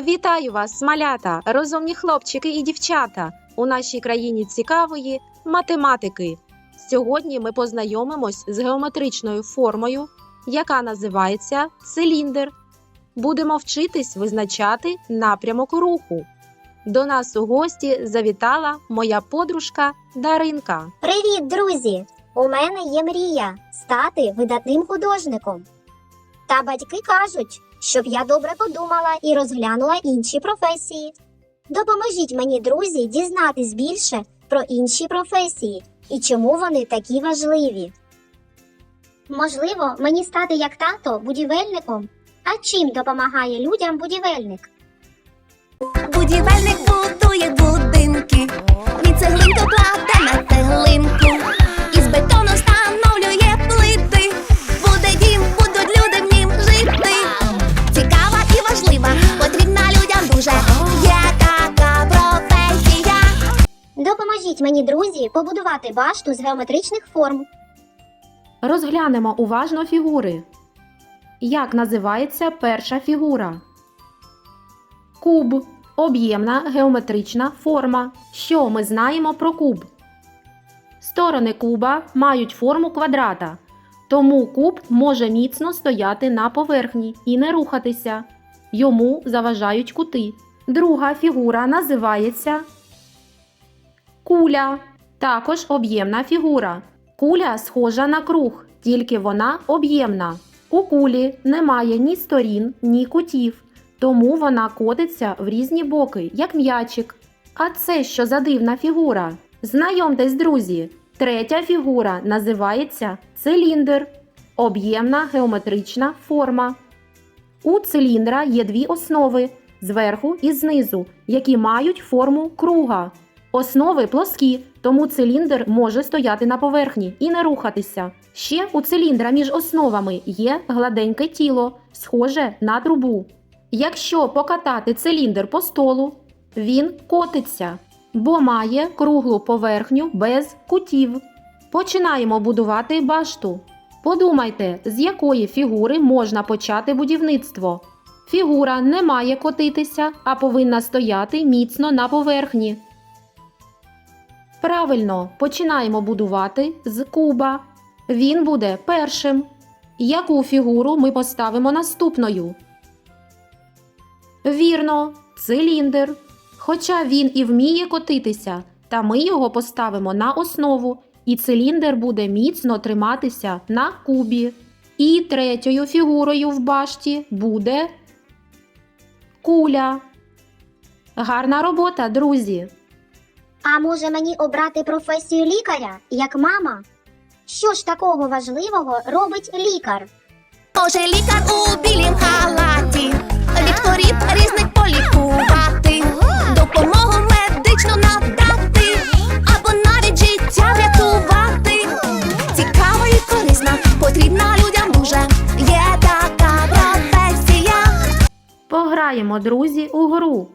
Вітаю вас, малята, розумні хлопчики і дівчата у нашій країні цікавої математики. Сьогодні ми познайомимось з геометричною формою, яка називається циліндр. Будемо вчитись визначати напрямок руху. До нас у гості завітала моя подружка Даринка. Привіт, друзі! У мене є мрія стати видатним художником. Та батьки кажуть, щоб я добре подумала і розглянула інші професії. Допоможіть мені, друзі, дізнатись більше про інші професії і чому вони такі важливі. Можливо, мені стати як тато будівельником. А чим допомагає людям будівельник? Будівельник будує будинки, від цеглинки кладе на цеглинку, мені, побудувати башту з геометричних форм. Розглянемо уважно фігури. Як називається перша фігура? Куб об'ємна геометрична форма. Що ми знаємо про куб? Сторони куба мають форму квадрата, тому куб може міцно стояти на поверхні і не рухатися. Йому заважають кути. Друга фігура називається куля. Також об'ємна фігура. Куля схожа на круг, тільки вона об'ємна. У кулі немає ні сторін, ні кутів, тому вона котиться в різні боки, як м'ячик. А це що за дивна фігура? Знайомтесь, друзі, третя фігура називається циліндр, об'ємна геометрична форма. У циліндра є дві основи зверху і знизу, які мають форму круга. Основи плоскі, тому циліндр може стояти на поверхні і не рухатися. Ще у циліндра між основами є гладеньке тіло, схоже на трубу. Якщо покатати циліндр по столу, він котиться, бо має круглу поверхню без кутів. Починаємо будувати башту. Подумайте, з якої фігури можна почати будівництво. Фігура не має котитися, а повинна стояти міцно на поверхні. Правильно, починаємо будувати з куба. Він буде першим. Яку фігуру ми поставимо наступною? Вірно, циліндр. Хоча він і вміє котитися, та ми його поставимо на основу, і циліндр буде міцно триматися на кубі. І третьою фігурою в башті буде куля. Гарна робота, друзі! А може мені обрати професію лікаря, як мама? Що ж такого важливого робить лікар? Може лікар у білім халаті, хворіб різних полікувати, допомогу медичну надати, або навіть життя врятувати. Цікава і корисна, потрібна людям дуже. Є така професія. Пограємо, друзі, у гру.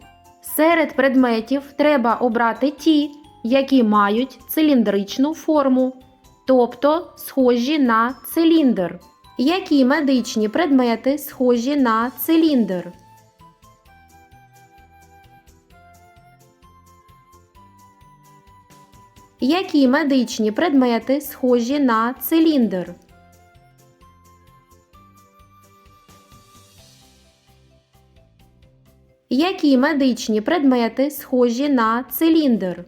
Серед предметів треба обрати ті, які мають циліндричну форму, тобто схожі на циліндр. Які медичні предмети схожі на циліндр? Які медичні предмети схожі на циліндр? Які медичні предмети схожі на циліндр?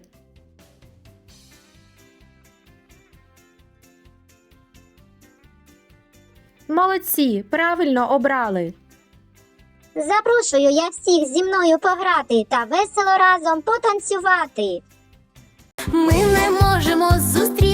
Молодці, правильно обрали. Запрошую я всіх зі мною пограти та весело разом потанцювати. Ми не можемо зустрітися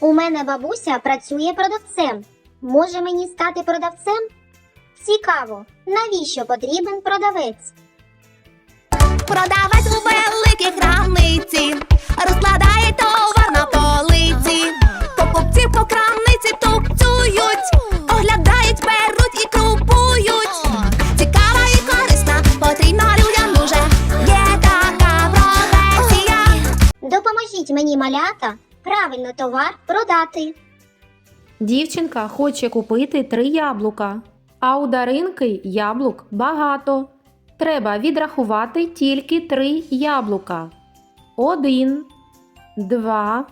У мене бабуся працює продавцем. Може мені стати продавцем? Цікаво, навіщо потрібен продавець? Продавець у великій крамниці розкладає товар на полиці. Покупці по крамниці тупцюють, оглядають, беруть і купують. Цікава і корисна, потрібна людям дуже. Є така професія. Допоможіть мені малята правильно товар продати. Дівчинка хоче купити три яблука, а у Даринки яблук багато. Треба відрахувати тільки три яблука. Один, два,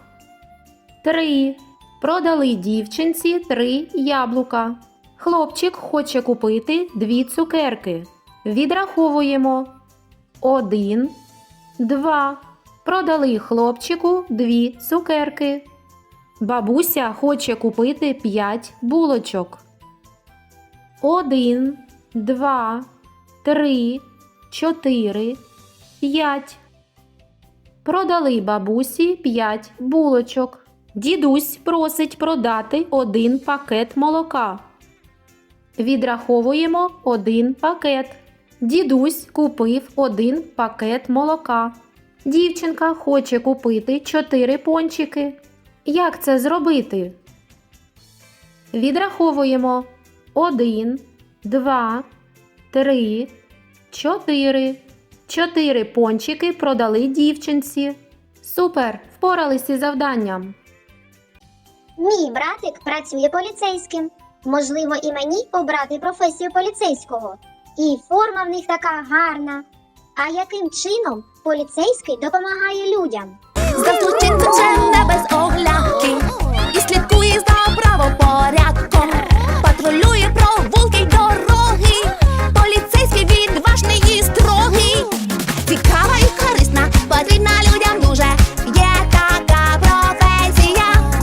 три. Продали дівчинці три яблука. Хлопчик хоче купити дві цукерки. Відраховуємо. Один, два. Продали хлопчику дві цукерки. Бабуся хоче купити 5 булочок. Один, два, три, чотири, п'ять. Продали бабусі 5 булочок. Дідусь просить продати один пакет молока. Відраховуємо один пакет. Дідусь купив один пакет молока. Дівчинка хоче купити 4 пончики. Як це зробити? Відраховуємо 1, 2, 3, 4. Чотири пончики продали дівчинці. Супер! Впорались із завданням. Мій братик працює поліцейським. Можливо, і мені обрати професію поліцейського. І форма в них така гарна. А яким чином поліцейський допомагає людям? За злочинцем жене без оглядки і слідкує за правопорядком. Патрулює провулки й дороги. Поліцейський відважний і строгий. Цікава і корисна, потрібна людям дуже. Є така професія.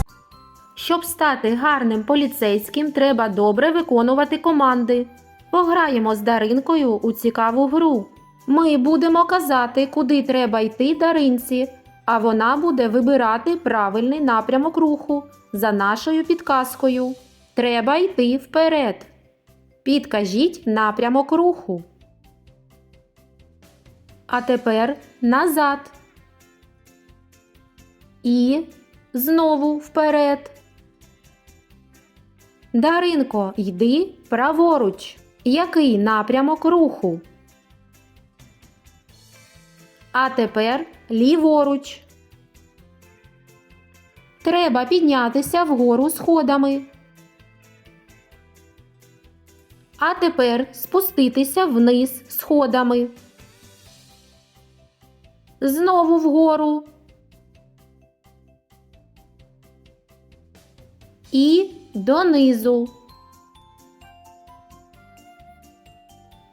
Щоб стати гарним поліцейським, треба добре виконувати команди. Пограємо з Даринкою у цікаву гру. Ми будемо казати, куди треба йти Даринці, а вона буде вибирати правильний напрямок руху за нашою підказкою. Треба йти вперед. Підкажіть напрямок руху. А тепер назад. І знову вперед. Даринко, йди праворуч. Який напрямок руху? А тепер ліворуч. Треба піднятися вгору сходами. А тепер спуститися вниз сходами. Знову вгору. І донизу.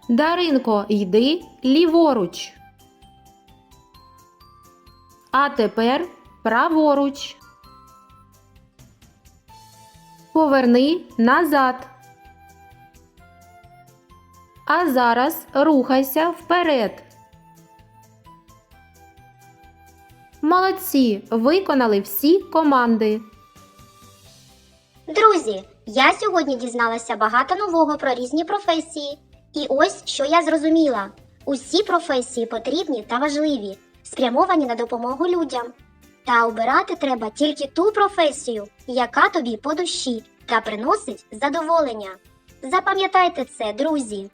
Даринко, йди ліворуч. А тепер праворуч. Поверни назад. А зараз рухайся вперед. Молодці! Виконали всі команди. Друзі, я сьогодні дізналася багато нового про різні професії. І ось що я зрозуміла: усі професії потрібні та важливі, спрямовані на допомогу людям. Та обирати треба тільки ту професію, яка тобі по душі та приносить задоволення. Запам'ятайте це, друзі.